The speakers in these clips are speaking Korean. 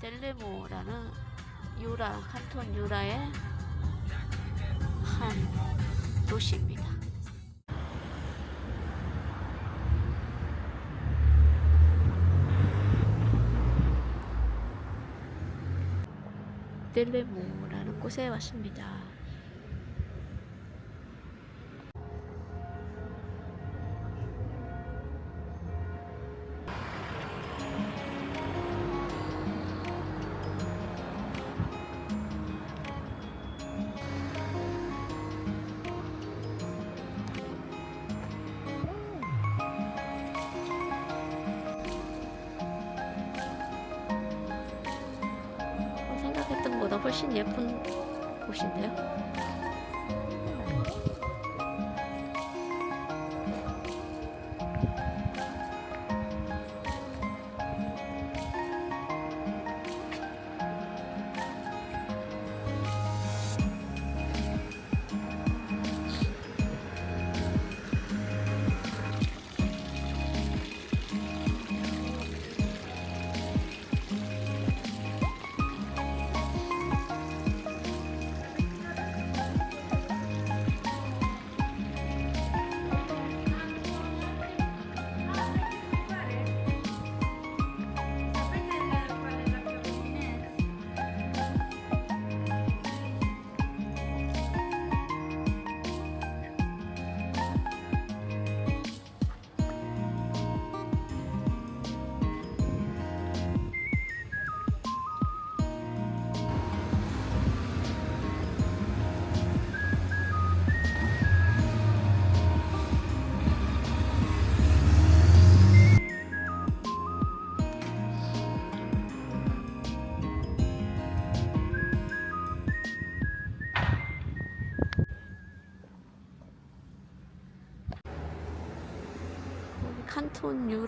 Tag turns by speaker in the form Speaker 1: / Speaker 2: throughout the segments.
Speaker 1: 델레모라는 유라, 칸톤 유라의 한 도시입니다. 델레모라는 곳에 왔습니다.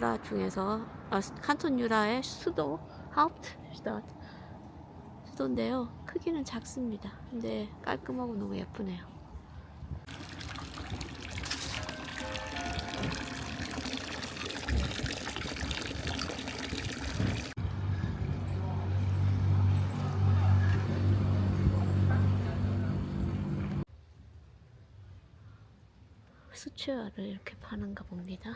Speaker 1: 유라 중에서 아, 스- 칸톤 유라의 수도 하우프트슈타트 수도인데요. 크기는 작습니다. 근데 깔끔하고 너무 예쁘네요. 수채화를 이렇게 파는가 봅니다.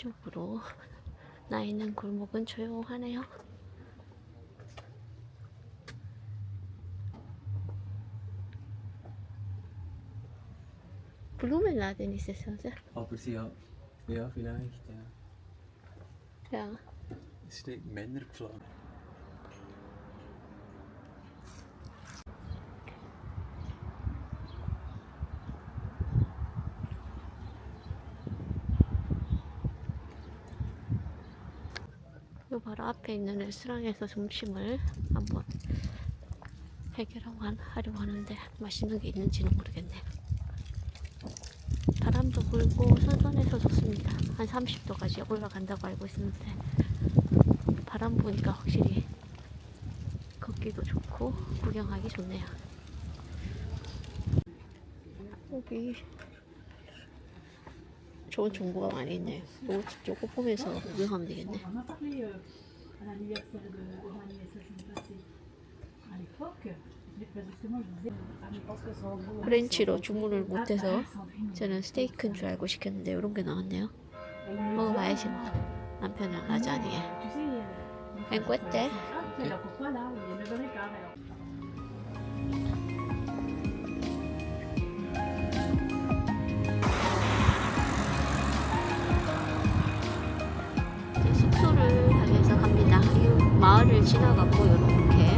Speaker 1: 뒤쪽으로 나 있는 골목은 조용하네요. Blumenladen ist es, oder?
Speaker 2: Aber sie hat, ja vielleicht, ja.
Speaker 1: Ja.
Speaker 2: Es steht Männerpflege.
Speaker 1: 요 앞에 있는 레스토랑에서 점심을 한번 해결하고 한- 하려고 하는데 맛있는 게 있는지는 모르겠네요. 바람도 불고 선선해서 좋습니다. 한 30도까지 올라간다고 알고 있었는데 바람 부니까 확실히 걷기도 좋고 구경하기 좋네요. 여기 좋은 정보가 많이 있네요. 요거, 요거 보면서 구경하면 되겠네.
Speaker 3: Euh, ah, que son beau.
Speaker 1: 프렌치로 주문을 못해서 저는 스테이크인 줄 알고 시켰는데 이런 게 나왔네요. 먹어봐야지 뭐. 남편은 라자니에.
Speaker 3: Alors pourquoi
Speaker 1: 마을을 지나가고 이렇게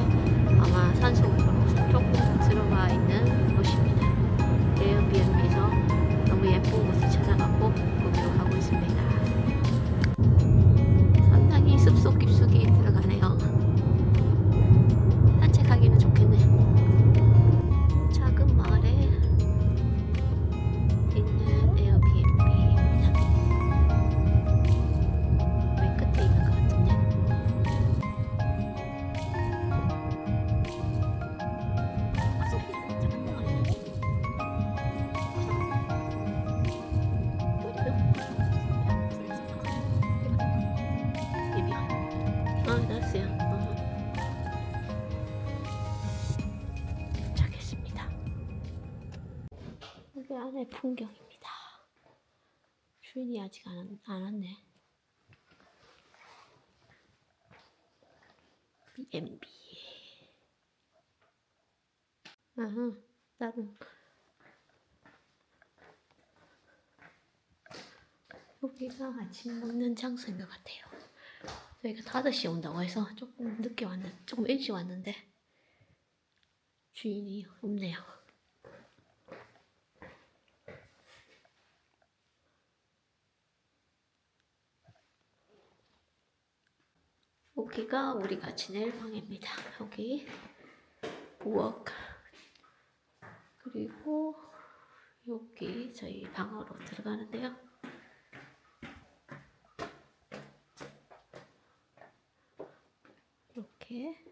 Speaker 1: 아마 산속으로 풍경입니다. 주인이 아직 안, 안 왔네. B&B. 아하, 다른. 여기가 아침 먹는 장소인 것 같아요. 저희가 5시에 온다고 해서 조금 늦게 왔는, 조금 일찍 왔는데, 주인이 없네요. 여기가 우리가 지낼 방입니다. 여기 부엌 그리고 여기 저희 방으로 들어가는데요. 이렇게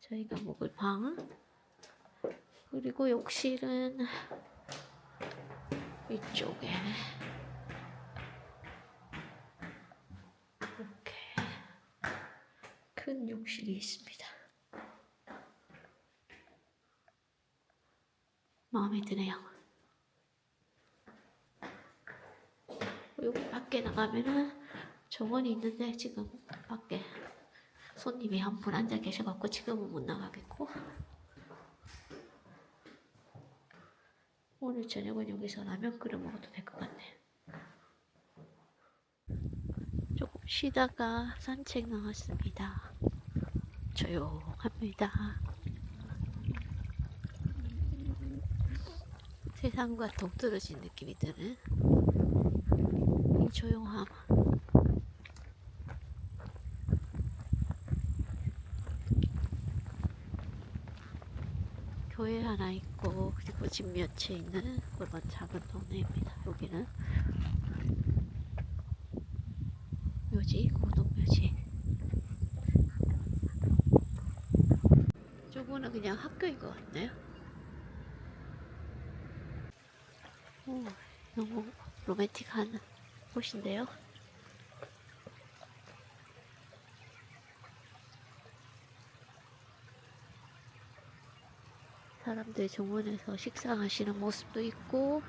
Speaker 1: 저희가 묵을 방 그리고 욕실은 이쪽에 이렇게 큰 욕실이 있습니다. 마음에 드네요. 여기 밖에 나가면은 정원이 있는데 지금 밖에 손님이 한 분 앉아 계셔갖고 지금은 못 나가겠고 오늘 저녁은 여기서 라면 끓여 먹어도 될 것 같네. 조금 쉬다가 산책 나왔습니다. 조용합니다. 세상과 동떨어진 느낌이 드는 이 조용함. 교회 하나 있고 그리고 집 몇채 있는 그런 작은 동네입니다. 여기는 묘지 고등묘지. 저거는 그냥 학교인 것 같네요. 오, 너무 로맨틱한 곳인데요. 사람들 정원에서 식사하시는 모습도 있고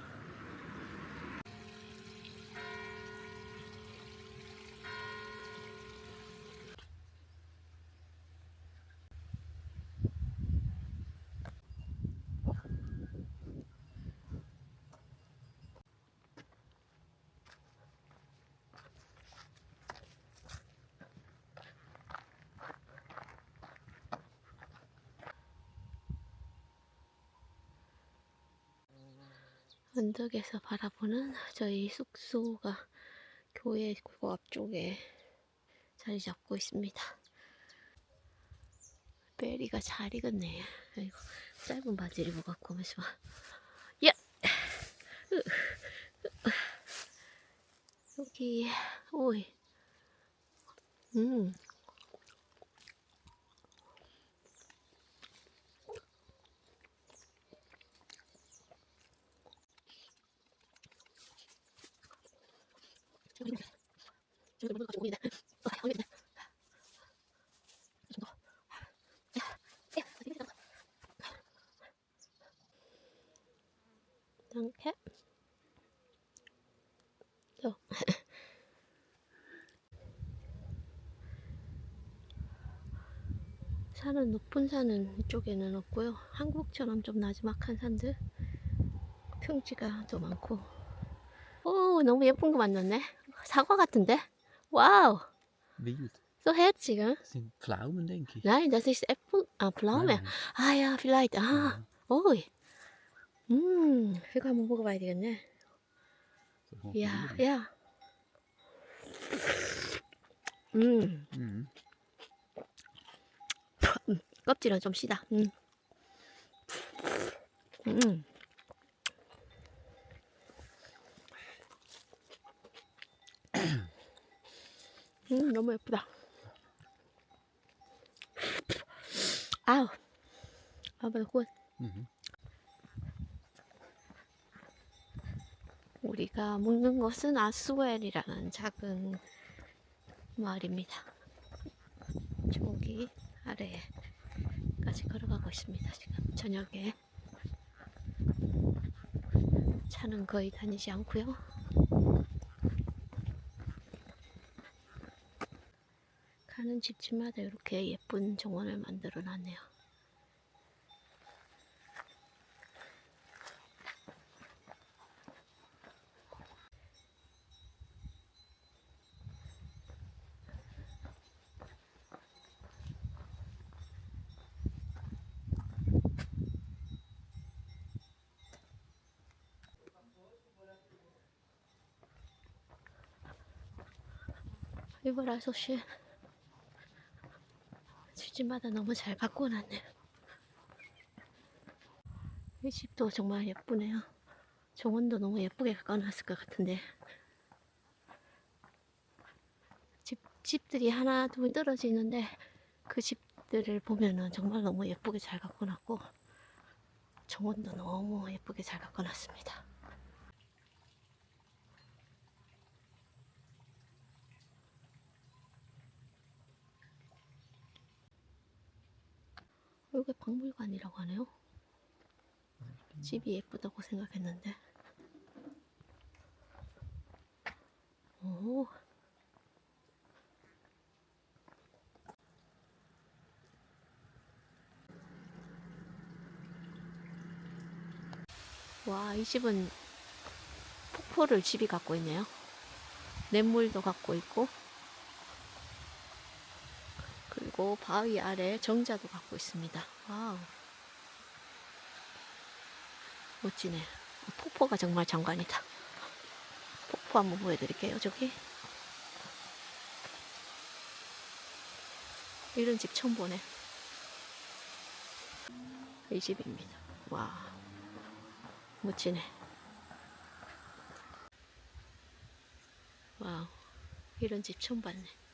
Speaker 1: 언덕에서 바라보는 저희 숙소가 교회 그 앞쪽에 자리 잡고 있습니다. 베리가 잘 익었네. 아이고, 짧은 바지를 입어갖고 오면서 야! 여기 오이 음 Danke. So. 산은 높은 산은 이쪽에는 없고요. 한국처럼 좀 나지막한 산들, 평지가 더 많고. 오, 너무 예쁜 거 만났네. 사과 같은데? 와우.
Speaker 2: Wild.
Speaker 1: So herzig,
Speaker 2: Das sind Pflaumen, denke ich.
Speaker 1: Nein, das ist Äpfel. Ah, Pflaume.
Speaker 2: Nein.
Speaker 1: Ah ja, vielleicht. Ah,
Speaker 2: Ja,
Speaker 1: 오이. 음, 이거 한번 먹어봐야 되겠네. 야, 야. 음,
Speaker 2: Mhm.
Speaker 1: 껍질은 좀 시다. 음. 음. 음, 너무 예쁘다. 아우. 아빠 굿.
Speaker 2: Mhm.
Speaker 1: 우리가 묵는 곳은 아스웰이라는 작은 마을입니다. 저기 아래까지 걸어가고 있습니다. 지금 저녁에 차는 거의 다니지 않고요. 가는 집집마다 이렇게 예쁜 정원을 만들어 놨네요. 이보라 소씨 집집마다 너무 잘 바꿔놨네요. 이 집도 정말 예쁘네요. 정원도 너무 예쁘게 가꿔놨을 것 같은데 집, 집들이 하나 둘 떨어지는데 그 집들을 보면은 정말 너무 예쁘게 잘 가꿔놨고 정원도 너무 예쁘게 잘 가꿔놨습니다. 이게 박물관이라고 하네요. 집이 예쁘다고 생각했는데. 오. 와, 이 집은 폭포를 집이 갖고 있네요. 냇물도 갖고 있고, 그리고 바위 아래 정자도 갖고 있습니다. 와우. 멋지네. 폭포가 정말 장관이다. 폭포 한번 보여드릴게요, 저기. 이런 집 처음 보네. 이 집입니다. 와. 멋지네. 와우. 이런 집 처음 봤네.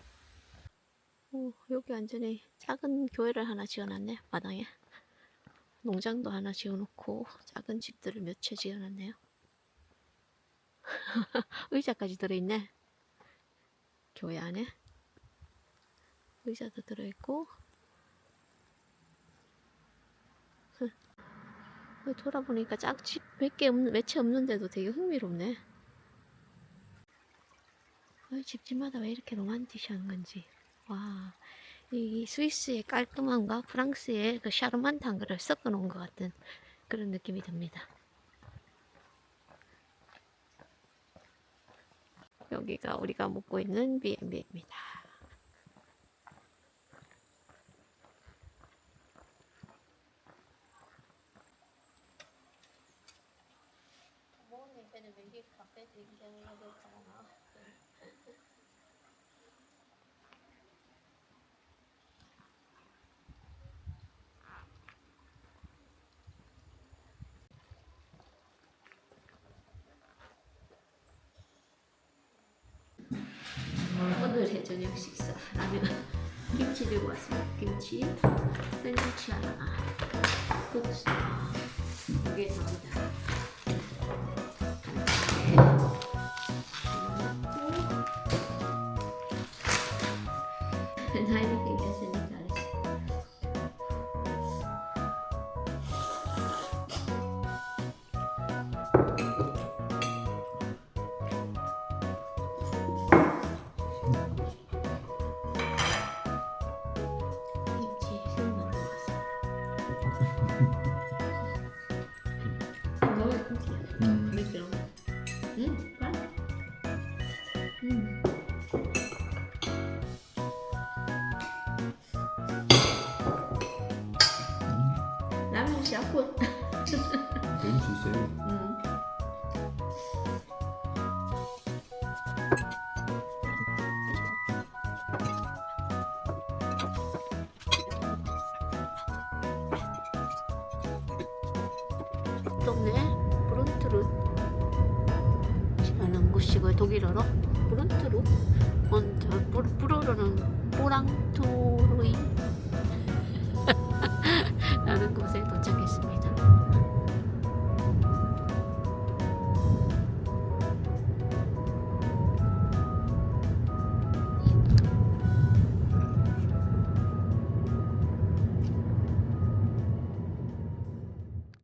Speaker 1: 오, 여기 완전히 작은 교회를 하나 지어놨네, 마당에. 농장도 하나 지어놓고 작은 집들을 몇 채 지어놨네요. 의자까지 들어있네. 교회 안에. 의자도 들어있고. 돌아보니까 짝집 몇 개 없는, 몇 채 없는데도 되게 흥미롭네. 아, 집집마다 왜 이렇게 로man티시한 건지. 와, 이 스위스의 깔끔함과 프랑스의 그 샤르만트한 거를 섞어 놓은 것 같은 그런 느낌이 듭니다. 여기가 우리가 묵고 있는 B&B입니다. 오늘의 저녁 식사 라면 김치 들고 왔습니다. 김치 샌드위치 하나 국수 이게 답니다. 라면 샤프.
Speaker 2: 왠지 있어요.
Speaker 1: 응. 덥네. 브룬트룻. 라는 곳이고 독일어로 브룬트룻. 먼저 브로르는 뽀랑토로이 歩く生徒茶消しみたい